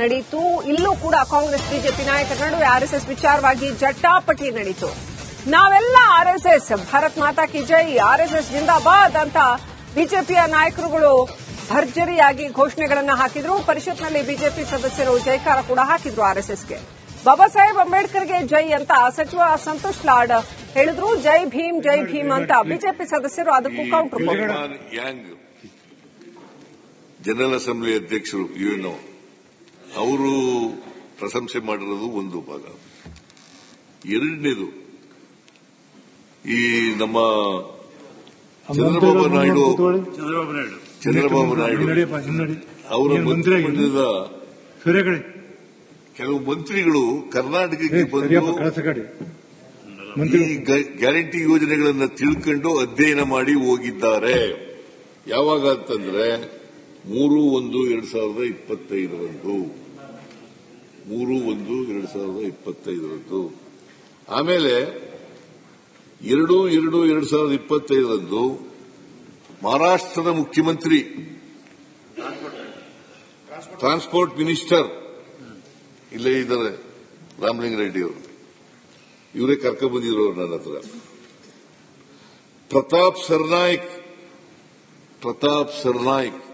ನಡೆಯಿತು ಇಲ್ಲೂ ಕೂಡ ಕಾಂಗ್ರೆಸ್ ಬಿಜೆಪಿ ನಾಯಕರ ನಡುವೆ ಆರ್ಎಸ್ಎಸ್ ವಿಚಾರವಾಗಿ ಜಟಾಪಟಿ ನಡೆಯಿತು ನಾವೆಲ್ಲ ಆರ್ಎಸ್ಎಸ್ ಭಾರತ್ ಮಾತಾ ಕಿ ಜೈ ಆರ್ಎಸ್ಎಸ್ ಜಿಂದಾಬಾದ್ ಅಂತ ಬಿಜೆಪಿಯ ನಾಯಕರುಗಳು ಭರ್ಜರಿಯಾಗಿ ಘೋಷಣೆಗಳನ್ನು ಹಾಕಿದ್ರು. ಪರಿಷತ್ನಲ್ಲಿ ಬಿಜೆಪಿ ಸದಸ್ಯರು ಜೈಕಾರ ಕೂಡ ಹಾಕಿದ್ರು ಆರ್ಎಸ್ಎಸ್ಗೆ ಬಾಬಾ ಸಾಹೇಬ್ ಅಂಬೇಡ್ಕರ್ಗೆ ಜೈ ಅಂತ ಸಚಿವ ಸಂತೋಷ್ ಲಾಡ್ ಹೇಳಿದ್ರು. ಜೈ ಭೀಮ್ ಜೈ ಭೀಮ್ ಅಂತ ಬಿಜೆಪಿ ಸದಸ್ಯರು ಅದಕ್ಕೂ ಕೌಂಟರ್ ಜನರಲ್ ಅಸೆಂಬ್ಲಿ ಅಧ್ಯಕ್ಷರು ಯುಎನ್ಒ ಅವರು ಪ್ರಶಂಸೆ ಮಾಡಿರೋದು ಒಂದು ಭಾಗ. ಎರಡನೇದು ಈ ನಮ್ಮ ಚಂದ್ರಬಾಬು ನಾಯ್ಡು ಚಂದ್ರಬಾಬು ನಾಯ್ಡು. ಚಂದ್ರಬಾಬು ನಾಯ್ಡು. ಅವರ ಮಂತ್ರಿಗಳಿಂದ ಕೆಲವು ಮಂತ್ರಿಗಳು ಕರ್ನಾಟಕಕ್ಕೆ ಬಂದು ಈ ಮಂತ್ರಿ ಗ್ಯಾರಂಟಿ ಯೋಜನೆಗಳನ್ನು ತಿಳ್ಕೊಂಡು ಅಧ್ಯಯನ ಮಾಡಿ ಹೋಗಿದ್ದಾರೆ. ಯಾವಾಗ ಅಂತಂದ್ರೆ ಮೂರು ಒಂದು ಎರಡ್ ಸಾವಿರದ ಇಪ್ಪತ್ತೈದರಂದು ಮೂರು ಒಂದು ಎರಡ್ ಸಾವಿರದ ಇಪ್ಪತ್ತೈದರಂದು ಆಮೇಲೆ ಎರಡು ಎರಡು ಎರಡ್ ಸಾವಿರದ ಇಪ್ಪತ್ತೈದರಂದು ಮಹಾರಾಷ್ಟ್ರದ ಮುಖ್ಯಮಂತ್ರಿ ಟ್ರಾನ್ಸ್ಪೋರ್ಟ್ ಮಿನಿಸ್ಟರ್ ಇಲ್ಲೇ ಇದ್ದಾರೆ ರಾಮಲಿಂಗರೆಡ್ಡಿ ಅವರು. ಇವರೇ ಕರ್ಕೊಂಡ್ ಬಂದಿದ್ರು ಅವ್ರು ನನ್ನ ಹತ್ರ. ಪ್ರತಾಪ್ ಸರ್ನಾಯ್ಕ್ ಪ್ರತಾಪ್ ಸರ್ನಾಯ್ಕ್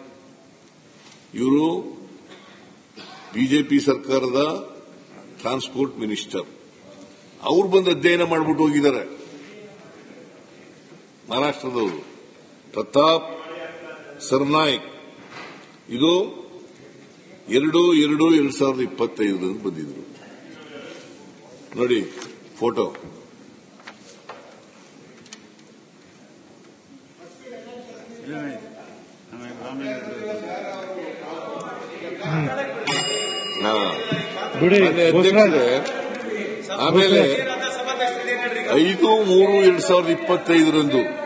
ಇವರು ಬಿಜೆಪಿ ಸರ್ಕಾರದ ಟ್ರಾನ್ಸ್ಪೋರ್ಟ್ ಮಿನಿಸ್ಟರ್. ಅವ್ರು ಬಂದು ಅಧ್ಯಯನ ಮಾಡಿಬಿಟ್ಟು ಹೋಗಿದ್ದಾರೆ. ಮಹಾರಾಷ್ಟ್ರದವರು. ಪ್ರತಾಪ್ ಸರ್ನಾಯಕ್. ಇದು ಎರಡು ಎರಡು ಎರಡು ಸಾವಿರದ ಇಪ್ಪತ್ತೈದರಲ್ಲಿ ಬಂದಿದ್ರು. ನೋಡಿ, ಫೋಟೋ. ಬಿಡಿ ಆಮೇಲೆ ಐದು ಮೂರು ಎರಡ್ ಸಾವಿರದ ಇಪ್ಪತ್ತೈದರಂದು.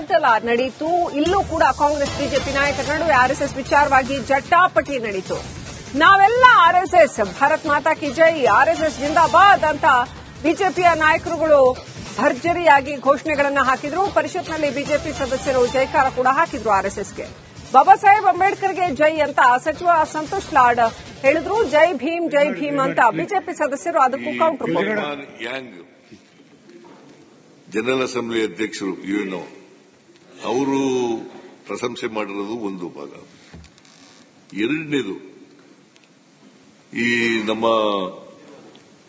ನಡೀತು. ನಡೆಯಿತು ಇಲ್ಲೂ ಕೂಡ ಕಾಂಗ್ರೆಸ್ ಬಿಜೆಪಿ ನಾಯಕರ ನಡುವೆ ಆರ್ಎಸ್ಎಸ್ ವಿಚಾರವಾಗಿ ಜಟಾಪಟಿ ನಡೆಯಿತು ನಾವೆಲ್ಲ ಆರ್ಎಸ್ಎಸ್ ಭಾರತ್ ಮಾತಾ ಕಿ ಜೈ ಆರ್ಎಸ್ಎಸ್ ಜಿಂದಾಬಾದ್ ಅಂತ ಬಿಜೆಪಿಯ ನಾಯಕರುಗಳು ಭರ್ಜರಿಯಾಗಿ ಘೋಷಣೆಗಳನ್ನು ಹಾಕಿದ್ರು. ಪರಿಷತ್ನಲ್ಲಿ ಬಿಜೆಪಿ ಸದಸ್ಯರು ಜೈಕಾರ ಕೂಡ ಹಾಕಿದ್ರು ಆರ್ಎಸ್ಎಸ್ಗೆ ಬಾಬಾ ಸಾಹೇಬ್ ಅಂಬೇಡ್ಕರ್ಗೆ ಜೈ ಅಂತ ಸಚಿವ ಸಂತೋಷ್ ಲಾಡ್ ಹೇಳಿದ್ರು. ಜೈ ಭೀಮ್ ಜೈ ಭೀಮ್ ಅಂತ ಬಿಜೆಪಿ ಸದಸ್ಯರು ಅದಕ್ಕೂ ಕೌಂಟರ್ ಜನರಲ್ ಅಸೆಂಬ್ಲಿ ಅಧ್ಯಕ್ಷರು ಯುಎನ್ಒ ಅವರು ಪ್ರಶಂಸೆ ಮಾಡಿರೋದು ಒಂದು ಭಾಗ. ಎರಡನೇದು ಈ ನಮ್ಮ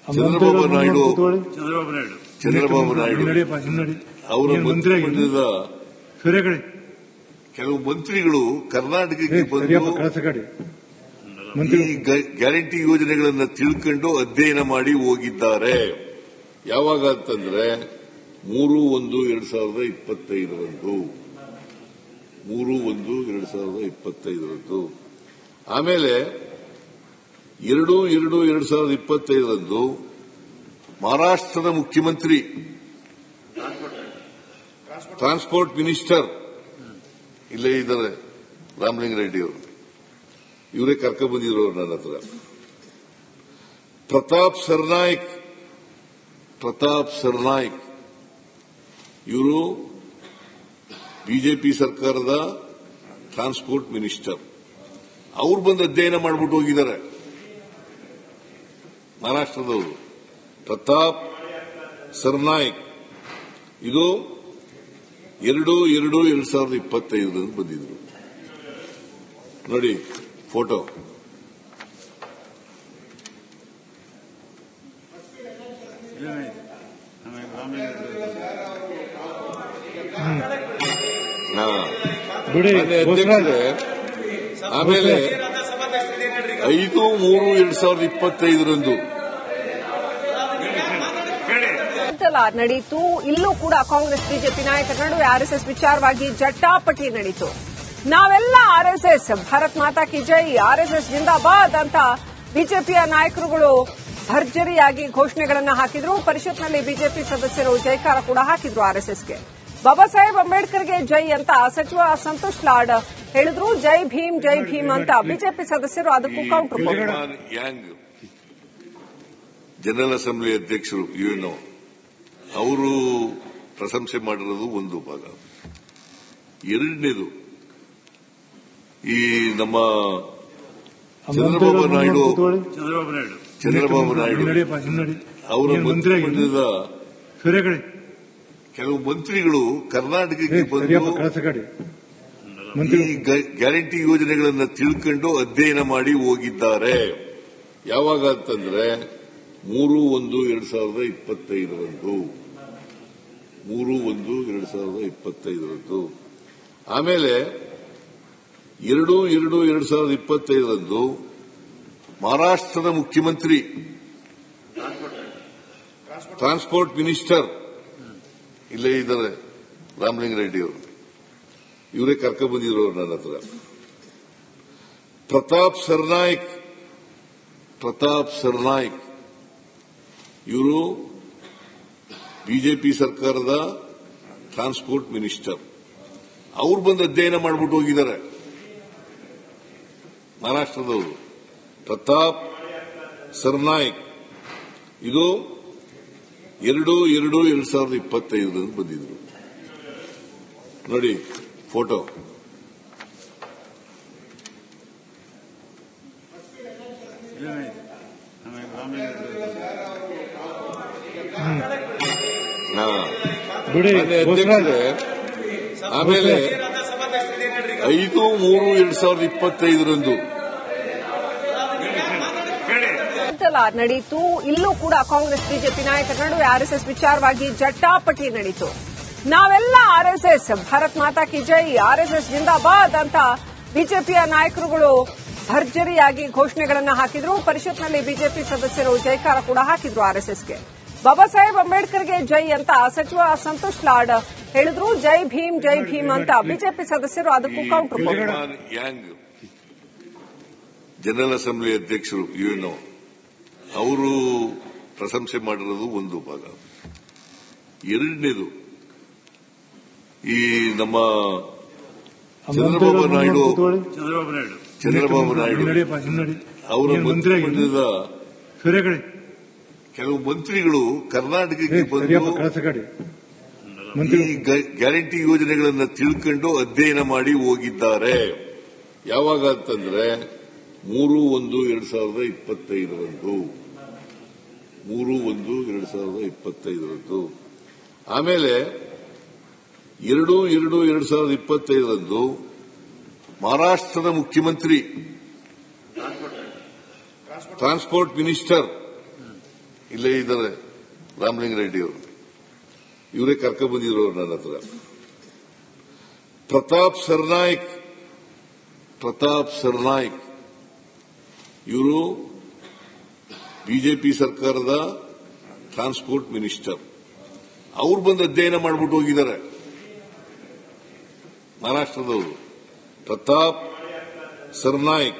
ಚಂದ್ರಬಾಬು ನಾಯ್ಡು ಚಂದ್ರಬಾಬು ನಾಯ್ಡು. ಅವರ ಮಂತ್ರಿಮಂಡಲದ ಕೆಲವು ಮಂತ್ರಿಗಳು ಕರ್ನಾಟಕಕ್ಕೆ ಬಂದು ಈ ಗ್ಯಾರಂಟಿ ಯೋಜನೆಗಳನ್ನು ತಿಳ್ಕೊಂಡು ಅಧ್ಯಯನ ಮಾಡಿ ಹೋಗಿದ್ದಾರೆ. ಯಾವಾಗ ಅಂತಂದ್ರೆ ಮೂರು ಒಂದು ಎರಡ್ ಸಾವಿರದ ಇಪ್ಪತ್ತೈದರಂದು. ಮೂರು ಒಂದು ಎರಡ್ ಸಾವಿರದ ಇಪ್ಪತ್ತೈದರಂದು. ಆಮೇಲೆ ಎರಡು ಎರಡು ಎರಡ್ ಸಾವಿರದ ಇಪ್ಪತ್ತೈದರಂದು ಮಹಾರಾಷ್ಟ್ರದ ಮುಖ್ಯಮಂತ್ರಿ ಟ್ರಾನ್ಸ್ಪೋರ್ಟ್ ಮಿನಿಸ್ಟರ್ ಇಲ್ಲೇ ಇದ್ದಾರೆ ರಾಮಲಿಂಗರೆಡ್ಡಿ ಅವರು. ಇವರೇ ಕರ್ಕೊಂಡ್ಬಂದಿದ್ರು ನನ್ನ ಹತ್ರ. ಪ್ರತಾಪ್ ಸರ್ನಾಯ್ಕ್ ಪ್ರತಾಪ್ ಸರ್ನಾಯ್ಕ್. ಇವರು ಬಿಜೆಪಿ ಸರ್ಕಾರದ ಟ್ರಾನ್ಸ್ಪೋರ್ಟ್ ಮಿನಿಸ್ಟರ್. ಅವ್ರು ಬಂದು ಅಧ್ಯಯನ ಮಾಡಿಬಿಟ್ಟು ಹೋಗಿದ್ದಾರೆ. ಮಹಾರಾಷ್ಟ್ರದವರು. ಪ್ರತಾಪ್ ಸರ್ನಾಯ್ಕ್. ಇದು ಎರಡು ಎರಡು ಎರಡ್ ಸಾವಿರದ ಇಪ್ಪತ್ತೈದರಲ್ಲಿ ಬಂದಿದ್ರು. ನೋಡಿ ಫೋಟೋ. ಆಮೇಲೆ ಐದು ಮೂರು ಎರಡ್ ಸಾವಿರದ ಇಪ್ಪತ್ತೈದರಂದು ಗೊಂದಲ ನಡೆಯಿತು ಇಲ್ಲೂ ಕೂಡ ಕಾಂಗ್ರೆಸ್ ಬಿಜೆಪಿ ನಾಯಕರ ನಡುವೆ ಆರ್ಎಸ್ಎಸ್ ವಿಚಾರವಾಗಿ ಜಟಾಪಟಿ ನಡೆಯಿತು ನಾವೆಲ್ಲ ಆರ್ಎಸ್ಎಸ್ ಭಾರತ್ ಮಾತಾ ಕಿ ಜೈ ಆರ್ಎಸ್ಎಸ್ ಜಿಂದಾಬಾದ್ ಅಂತ ಬಿಜೆಪಿಯ ನಾಯಕರುಗಳು ಭರ್ಜರಿಯಾಗಿ ಘೋಷಣೆಗಳನ್ನು ಹಾಕಿದ್ರು. ಪರಿಷತ್ನಲ್ಲಿ ಬಿಜೆಪಿ ಸದಸ್ಯರು ಜೈಕಾರ ಕೂಡ ಹಾಕಿದ್ರು ಆರ್ಎಸ್ಎಸ್ಗೆ ಬಾಬಾ ಸಾಹೇಬ್ ಅಂಬೇಡ್ಕರ್ಗೆ ಜೈ ಅಂತ ಸಚಿವ ಸಂತೋಷ್ ಲಾಡ್ ಹೇಳಿದ್ರು. ಜೈ ಭೀಮ್ ಜೈ ಭೀಮ್ ಅಂತ ಬಿಜೆಪಿ ಸದಸ್ಯರು ಅದಕ್ಕೂ ಕೌಂಟರ್ ಜನರಲ್ ಅಸೆಂಬ್ಲಿ ಅಧ್ಯಕ್ಷರು ಯುಎನ್ಒ ಅವರು ಪ್ರಶಂಸೆ ಮಾಡಿರೋದು ಒಂದು ಭಾಗ. ಎರಡನೇದು ಈ ನಮ್ಮ ಚಂದ್ರಬಾಬು ನಾಯ್ಡು ಚಂದ್ರಬಾಬು ನಾಯ್ಡು. ಅವರ ಮಂತ್ರಿಗಳಿಂದ ಕೆಲವು ಮಂತ್ರಿಗಳು ಕರ್ನಾಟಕಕ್ಕೆ ಬಂದು ಈ ಮಂತ್ರಿ ಗ್ಯಾರಂಟಿ ಯೋಜನೆಗಳನ್ನು ತಿಳ್ಕೊಂಡು ಅಧ್ಯಯನ ಮಾಡಿ ಹೋಗಿದ್ದಾರೆ. ಯಾವಾಗ ಅಂತಂದ್ರೆ ಮೂರು ಒಂದು ಎರಡ್ ಸಾವಿರದ ಇಪ್ಪತ್ತೈದರಂದು ಮೂರು ಒಂದು ಎರಡ್ ಸಾವಿರದ ಇಪ್ಪತ್ತೈದರಂದು ಆಮೇಲೆ ಎರಡು ಎರಡು ಎರಡ್ ಸಾವಿರದ ಇಪ್ಪತ್ತೈದರಂದು ಮಹಾರಾಷ್ಟ್ರದ ಮುಖ್ಯಮಂತ್ರಿ ಟ್ರಾನ್ಸ್ಪೋರ್ಟ್ ಮಿನಿಸ್ಟರ್ ಇಲ್ಲೇ ಇದ್ದಾರೆ ರಾಮಲಿಂಗ ರೆಡ್ಡಿ ಅವರು. ಇವರೇ ಕರ್ಕೊಂಡ್ ಬಂದಿರೋರು ಅವ್ರು ನನ್ನ ಹತ್ರ. ಪ್ರತಾಪ್ ಸರ್ನಾಯ್ಕ್ ಪ್ರತಾಪ್ ಸರ್ನಾಯ್ಕ್ ಇವರು ಬಿಜೆಪಿ ಸರ್ಕಾರದ ಟ್ರಾನ್ಸ್ಪೋರ್ಟ್ ಮಿನಿಸ್ಟರ್. ಅವ್ರು ಬಂದು ಅಧ್ಯಯನ ಮಾಡಿಬಿಟ್ಟು ಹೋಗಿದ್ದಾರೆ. ಮಹಾರಾಷ್ಟ್ರದವರು. ಪ್ರತಾಪ್ ಸರ್ನಾಯಕ್. ಇದು ಎರಡು ಎರಡು ಎರಡು ಸಾವಿರದ ಇಪ್ಪತ್ತೈದರಲ್ಲಿ ಬಂದಿದ್ರು. ನೋಡಿ, ಫೋಟೋ. ಬಿಡಿ ಮಾನ್ಯ ಬೋಸ್ರಾಜ್ ಅಧ್ಯಕ್ಷರೇ ಆಮೇಲೆ ಐದು ಮೂರು ಎರಡ್ ಸಾವಿರದ ಇಪ್ಪತ್ತೈದರಂದು. ನಡೆಯಿತು ನಡೀತು. ಇಲ್ಲೂ ಕೂಡ ಕಾಂಗ್ರೆಸ್ ಬಿಜೆಪಿ ನಾಯಕರ ನಡುವೆ ಆರ್ಎಸ್ಎಸ್ ವಿಚಾರವಾಗಿ ಜಟಾಪಟಿ ನಡೀತು. ನಾವೆಲ್ಲ ಆರ್ಎಸ್ಎಸ್ ಭಾರತ್ ಮಾತಾ ಕಿ ಜೈ ಆರ್ಎಸ್ಎಸ್ ಜಿಂದಾಬಾದ್ ಅಂತ ಬಿಜೆಪಿಯ ನಾಯಕರುಗಳು ಭರ್ಜರಿಯಾಗಿ ಘೋಷಣೆಗಳನ್ನು ಹಾಕಿದ್ರು. ಪರಿಷತ್ನಲ್ಲಿ ಬಿಜೆಪಿ ಸದಸ್ಯರು ಜೈಕಾರ ಕೂಡ ಹಾಕಿದ್ರು ಆರ್ಎಸ್ಎಸ್ಗೆ ಬಾಬಾ ಸಾಹೇಬ್ ಅಂಬೇಡ್ಕರ್ಗೆ ಜೈ ಅಂತ ಸಚಿವ ಸಂತೋಷ್ ಲಾಡ್ ಹೇಳಿದ್ರು. ಜೈ ಭೀಮ್ ಜೈ ಭೀಮ್ ಅಂತ ಬಿಜೆಪಿ ಸದಸ್ಯರು ಅದಕ್ಕೂ ಕೌಂಟರ್ ಜನರಲ್ ಅಸೆಂಬ್ಲಿ ಅಧ್ಯಕ್ಷರು ಯುಎನ್ಒ ಅವರು ಪ್ರಶಂಸೆ ಮಾಡಿರೋದು ಒಂದು ಭಾಗ. ಎರಡನೇದು ಈ ನಮ್ಮ ಚಂದ್ರಬಾಬು ನಾಯ್ಡು ಚಂದ್ರಬಾಬು ನಾಯ್ಡು. ಅವರ ಮಂತ್ರಿಮಂಡಲದ ಕೆಲವು ಮಂತ್ರಿಗಳು ಕರ್ನಾಟಕಕ್ಕೆ ಬಂದು ಈ ಗ್ಯಾರಂಟಿ ಯೋಜನೆಗಳನ್ನು ತಿಳ್ಕೊಂಡು ಅಧ್ಯಯನ ಮಾಡಿ ಹೋಗಿದ್ದಾರೆ. ಯಾವಾಗ ಅಂತಂದ್ರೆ ಮೂರು ಒಂದು ಎರಡ್ ಸಾವಿರದ ಇಪ್ಪತ್ತೈದರಂದು. ಮೂರು ಒಂದು ಎರಡ್ ಸಾವಿರದ ಇಪ್ಪತ್ತೈದರಂದು. ಆಮೇಲೆ ಎರಡು ಎರಡು ಎರಡ್ ಸಾವಿರದ ಇಪ್ಪತ್ತೈದರಂದು ಮಹಾರಾಷ್ಟ್ರದ ಮುಖ್ಯಮಂತ್ರಿ ಟ್ರಾನ್ಸ್ಪೋರ್ಟ್ ಮಿನಿಸ್ಟರ್ ಇಲ್ಲೇ ಇದ್ದಾರೆ ರಾಮಲಿಂಗ ರೆಡ್ಡಿ ಅವರು. ಇವರೇ ಕರ್ಕೊಂಡ್ಬಂದಿದ್ರು ನನ್ನ ಹತ್ರ. ಪ್ರತಾಪ್ ಸರ್ನಾಯ್ಕ್ ಪ್ರತಾಪ್ ಸರ್ನಾಯ್ಕ್. ಇವರು ಬಿಜೆಪಿ ಸರ್ಕಾರದ ಟ್ರಾನ್ಸ್ಪೋರ್ಟ್ ಮಿನಿಸ್ಟರ್. ಅವ್ರು ಬಂದು ಅಧ್ಯಯನ ಮಾಡಿಬಿಟ್ಟು ಹೋಗಿದ್ದಾರೆ. ಮಹಾರಾಷ್ಟ್ರದವರು. ಪ್ರತಾಪ್ ಸರ್ನಾಯ್ಕ್.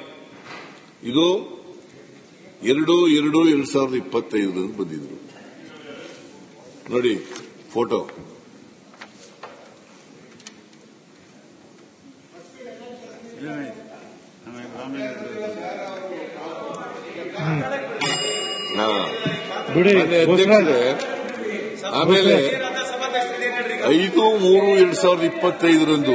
ಇದು ಎರಡು ಎರಡು ಎರಡ್ ಸಾವಿರದ ಇಪ್ಪತ್ತೈದರಲ್ಲಿ ಬಂದಿದ್ರು. ನೋಡಿ ಫೋಟೋ. ಆಮೇಲೆ ಐದು ಮೂರು ಎರಡ್ ಸಾವಿರದ ಇಪ್ಪತ್ತೈದರಂದು